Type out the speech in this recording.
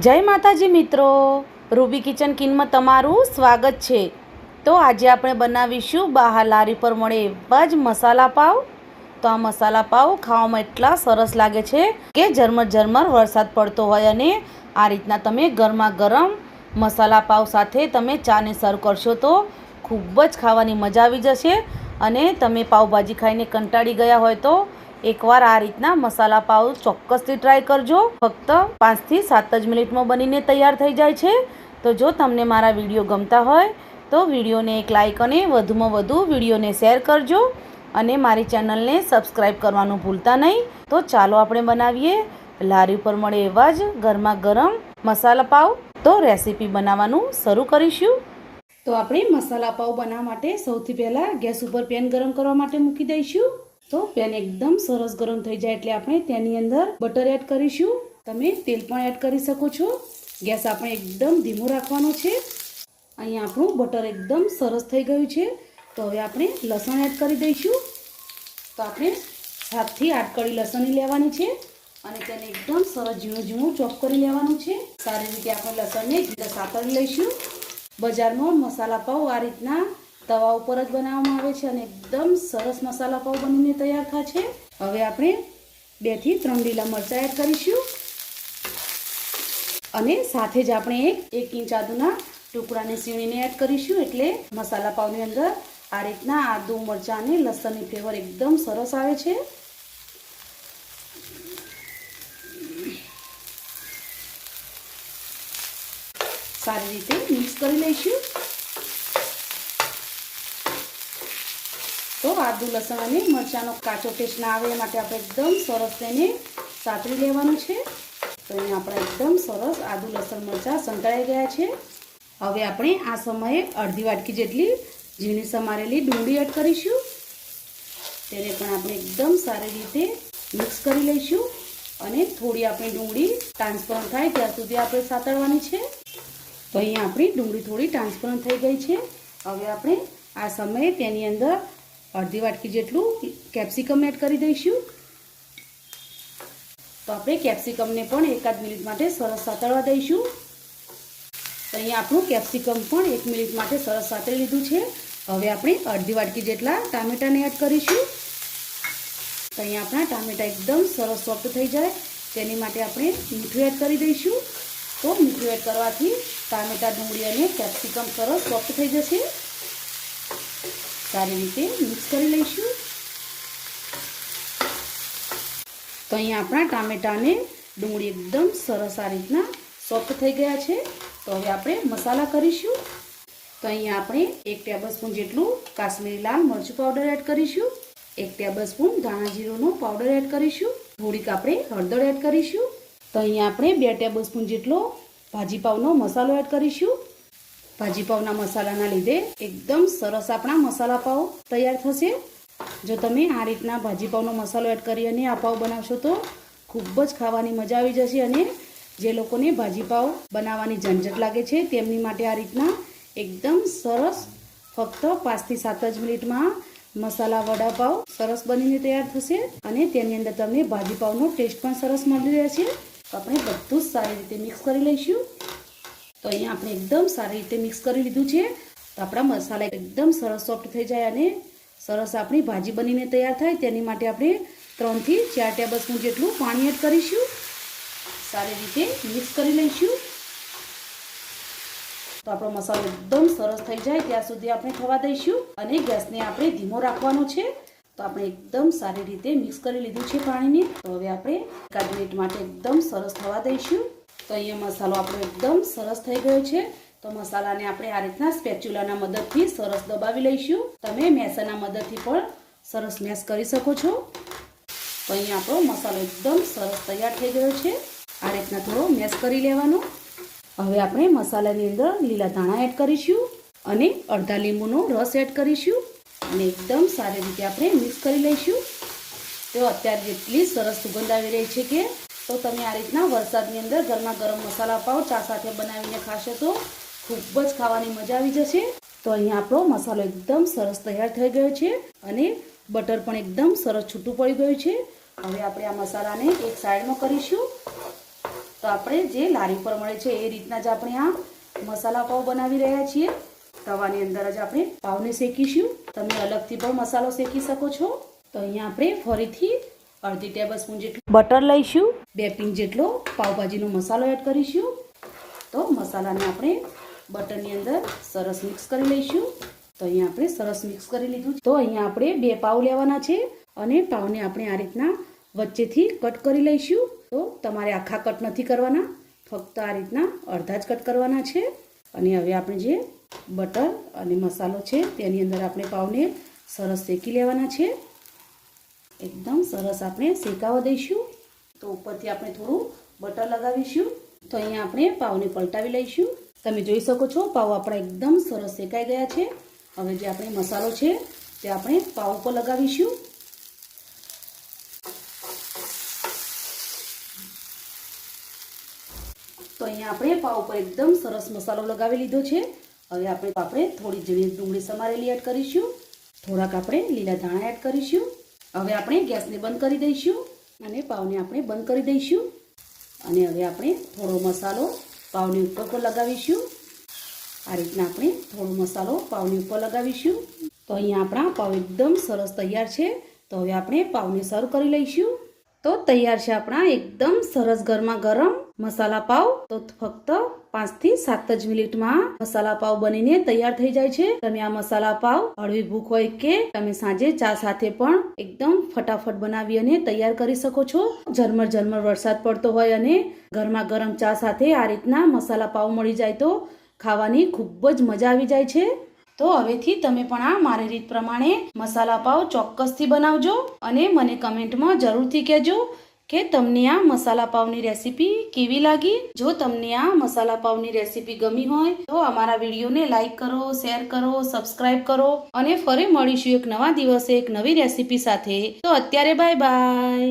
જય માતાજી મિત્રો. રૂબી કિચન કિનમાં તમારું સ્વાગત છે. તો આજે આપણે બનાવીશું બહાર લારી પર મળે એવા જ મસાલા પાવ. તો આ મસાલા પાવ ખાવામાં એટલા સરસ લાગે છે કે ઝરમર ઝરમર વરસાદ પડતો હોય અને આ રીતના તમે ગરમા ગરમ મસાલા પાવ સાથે તમે ચાને સર્વ કરશો તો ખૂબ જ ખાવાની મજા આવી જશે. અને તમે પાવભાજી ખાઈને કંટાળી ગયા હોય તો એકવાર આ રીતના મસાલા પાવ ચોક્કસથી ટ્રાય કરજો. ફક્ત પાંચથી સાત જ મિનિટમાં બનીને તૈયાર થઈ જાય છે. તો જો તમને મારા વીડિયો ગમતા હોય, તો વિડીયોને એક લાઇક અને વધુમાં વધુ વિડીયોને શેર કરજો અને મારી ચેનલને સબસ્ક્રાઈબ કરવાનું ભૂલતા નહીં. તો ચાલો આપણે બનાવીએ. લારી ઉપર મળે એવા જ ગરમા ગરમ મસાલા પાવ તો રેસીપી બનાવવાનું શરૂ કરીશું. તો આપણે મસાલા પાવ બનાવવા માટે સૌથી પહેલાં ગેસ ઉપર પેન ગરમ કરવા માટે મૂકી દઈશું. તો પેન એકદમ સરસ ગરમ થઈ જાય એટલે આપણે તેની અંદર બટર એડ કરીશું. તમે તેલ પણ એડ કરી શકો છો. ગેસ આપણે એકદમ ધીમો રાખવાનો છે. અહીંયા આપણું બટર એકદમ સરસ થઈ ગયું છે. તો હવે આપણે લસણ એડ કરી દઈશું. તો આપણે સાતથી આઠ કળી લસણની લેવાની છે અને તેને એકદમ સરસ ઝીણું ઝીણું ચોપ કરી લેવાનું છે. સારી રીતે આપણે લસણને સાતળી લઈશું. બજારમાં મસાલા પાઉં આ રીતના તવા ઉપર જ બનાવવામાં આવે છે અને એકદમ સરસ મસાલા પાવ બનીને તૈયાર થાય છે. હવે આપણે બેથી ત્રણ લીલા મરચાં એડ કરીશું. અને સાથે જ આપણે એક એક ઇંચ આદુના ટુકડાને સીણીને એડ કરીશું એટલે મસાલા પાવની અંદર આ રીતના આદુ, મરચાં અને લસણની ફ્લેવર એકદમ સરસ આવે છે. સારી રીતે મિક્સ કરી લઈશું. આદુ, લસણ અને મરચાંનો કાચો ટેસ્ટ ના આવે, એ માટે આપણે એકદમ સરસ તેને સાતરી લેવાનું છે. તો અહીંયા આપણે એકદમ સરસ આદુ, લસણ, મરચાં સંતળાઈ ગયા છે. હવે આપણે આ સમયે અડધી વાટકી જેટલી ઝીણી સમારેલી ડુંગળી એડ કરીશું. તેને પણ આપણે એકદમ સારી રીતે મિક્સ કરી લઈશું અને થોડી આપણી ડુંગળી ટ્રાન્સપરન્ટ થાય ત્યાં સુધી આપણે સાતળવાની છે. તો અહીંયા આપણી ડુંગળી થોડી ટ્રાન્સપરન્ટ થઈ ગઈ છે. હવે આપણે આ સમયે તેની અંદર અડધી વાટકી જેટલું કેપ્સિકમ એડ કરી દઈશું. તો આપણે કેપ્સિકમને પણ એકાદ મિનિટ માટે સરસ સાતળવા દઈશું. તો અહીંયા આપણું કેપ્સિકમ પણ એક મિનિટ માટે સરસ સાતળી લીધું છે. હવે આપણે અડધી વાટકી જેટલા ટામેટાને એડ કરીશું. તો અહીંયા આપણા ટામેટા એકદમ સરસ સોફ્ટ થઈ જાય. તેની માટે આપણે મીઠું એડ કરી દઈશું. તો મીઠું એડ કરવાથી ટામેટા ડુંગળી અને કેપ્સિકમ સરસ સોફ્ટ થઈ જશે. સારી રીતે મિક્સ કરી લઈશું. તો અહીંયા આપણા ટામેટાને ડુંગળી એકદમ સરસ આ રીતના સોફ્ટ થઈ ગયા છે. તો હવે આપણે મસાલા કરીશું. તો અહીંયા આપણે એક ટેબલ જેટલું કાશ્મીરી લાલ મરચું પાવડર એડ કરીશું. એક ટેબલ સ્પૂન ધાણા જીરુંનો પાવડર એડ કરીશું. થોડીક આપણે હળદર એડ કરીશું. તો અહીંયા આપણે બે ટેબલ જેટલો ભાજી પાવનો મસાલો એડ કરીશું. ભાજી પાવના મસાલાના લીધે એકદમ સરસ આપણા મસાલા પાવ તૈયાર થશે. જો તમે આ રીતના ભાજીપાવનો મસાલો એડ કરી અને આ પાવ બનાવશો તો ખૂબ જ ખાવાની મજા આવી જશે અને જે લોકોને ભાજીપાવ બનાવવાની ઝંઝટ લાગે છે તેમની માટે આ રીતના એકદમ સરસ ફક્ત પાંચથી સાત જ મિનિટમાં મસાલા વડાપાવ સરસ બનીને તૈયાર થશે અને તેની અંદર તમને ભાજીપાવનો ટેસ્ટ પણ સરસ મળી રહેશે. આપણે બધું જ સારી રીતે મિક્સ કરી લઈશું. તો અહીંયા આપણે એકદમ સારી રીતે મિક્સ કરી લીધું છે. તો આપણા મસાલા એકદમ સરસ સોફ્ટ થઈ જાય અને સરસ આપણી ભાજી બનીને તૈયાર થાય. તેની માટે આપણે ત્રણથી ચાર ટેબલ સ્પૂન જેટલું પાણી એડ કરીશું. સારી રીતે મિક્સ કરી લઈશું. તો આપણો મસાલો એકદમ સરસ થઈ જાય. ત્યાં સુધી આપણે થવા દઈશું અને ગેસને આપણે ધીમો રાખવાનો છે. તો આપણે એકદમ સારી રીતે મિક્સ કરી લીધું છે પાણીને. તો હવે આપણે એકાદ મિનિટ માટે એકદમ સરસ થવા દઈશું. તો અહીંયા મસાલો આપણો એકદમ સરસ થઈ ગયો છે. તો મસાલાને આપણે આ રીતના સ્પેચ્યુલાના મદદથી સરસ દબાવી લઈશું. તમે મેસરના મદદથી પણ સરસ મેસ કરી શકો છો. તો અહીંયા આપણો મસાલો એકદમ સરસ તૈયાર થઈ ગયો છે. આ રીતના થોડો મેસ કરી લેવાનો. હવે આપણે મસાલાની અંદર લીલા ધાણા એડ કરીશું અને અડધા લીંબુનો રસ એડ કરીશું અને એકદમ સારી રીતે આપણે મિક્સ કરી લઈશું. તો અત્યારે એટલી સરસ સુગંધ આવી રહી છે કે તો તમે આ રીતના વરસાદની અંદર ઘરમાં ગરમ મસાલા પાવ ચા સાથે બનાવીને ખાશો તો ખૂબ જ ખાવાની મજા આવી જશે. તો અહીંયા આપણો મસાલો એકદમ સરસ તૈયાર થઈ ગયો છે અને બટર પણ એકદમ સરસ છૂટું પડી ગયું છે. હવે આપણે આ મસાલાને એક સાઈડમાં કરીશું. તો આપણે જે લારી પર મળે છે એ રીતના જ આપણે આ મસાલા પાવ બનાવી રહ્યા છીએ. તવાની અંદર જ આપણે પાવને શેકીશું. તમે અલગથી પણ મસાલો શેકી શકો છો. તો અહીંયા આપણે ફરીથી અડધી ટેબલ સ્પૂન જેટલું બટર લઈશું. બે પિંચ જેટલો પાઉભાજીનો મસાલો એડ કરીશું. તો મસાલાને આપણે બટરની અંદર સરસ મિક્સ કરી લઈશું. તો અહીંયા આપણે સરસ મિક્સ કરી લીધું. તો અહીંયા આપણે બે પાઉં લેવાના છે અને પાઉને આપણે આ રીતના વચ્ચેથી કટ કરી લઈશું. તો તમારે આખા કટ નથી કરવાના, ફક્ત આ રીતના અડધા જ કટ કરવાના છે. અને હવે આપણે જે બટર અને મસાલો છે તેની અંદર આપણે પાઉને સરસ શેકી લેવાના છે. એકદમ સરસ આપણે શેકાવા દઈશું. તો ઉપરથી આપણે થોડું બટર લગાવીશું. તો અહીંયા આપણે પાવને પલટાવી લઈશું. તમે જોઈ શકો છો, પાવ આપણા એકદમ સરસ શેકાઈ ગયા છે. હવે જે આપણે મસાલો છે, તે આપણે પાવ ઉપર લગાવીશું. તો અહીંયા આપણે પાવ ઉપર એકદમ સરસ મસાલો લગાવી લીધો છે. હવે આપણે આપણે થોડી ઝીણી ડુંગળી સમારેલી એડ કરીશું. થોડાક આપણે લીલા ધાણા એડ કરીશું. હવે આપણે ગેસને બંધ કરી દઈશું. અને પાવને આપણે બંધ કરી દઈશું. અને હવે આપણે થોડો મસાલો પાવની ઉપર પર લગાવીશું. આ રીતના આપણે થોડો મસાલો પાવની ઉપર લગાવીશું. તો અહીંયા આપણા પાવ એકદમ સરસ તૈયાર છે. તો હવે આપણે પાવને સર્વ કરી લઈશું. તો તૈયાર છે આપણા એકદમ સરસ ગરમા ગરમ મસાલા પાવ. તો ફક્ત પાંચથી સાત જ મિનિટમાં મસાલા પાવ બનીને તૈયાર થઈ જાય છે. તમે આ મસાલા પાવ હળવી ભૂખ હોય કે તમે સાંજે ચા સાથે પણ એકદમ ફટાફટ બનાવી અને તૈયાર કરી શકો છો. ઝરમર ઝરમર વરસાદ પડતો હોય અને ઘરમાં ગરમ ચા સાથે આ રીતના મસાલા પાવ મળી જાય તો ખાવાની ખૂબ જ મજા આવી જાય છે. તો હવેથી તમે પણ આ મારી રીત પ્રમાણે મસાલા પાવ ચોક્કસથી બનાવજો અને મને કમેન્ટમાં જરૂરથી કહેજો. કે તમને આ મસાલા પાવની રેસીપી કેવી લાગી? જો તમને આ મસાલા પાવની રેસીપી ગમી હોય, તો અમારા વિડીયોને લાઈક કરો, શેર કરો સબસ્ક્રાઈબ કરો અને ફરી મળીશું એક નવા દિવસે એક નવી રેસીપી સાથે. તો અત્યારે બાય બાય.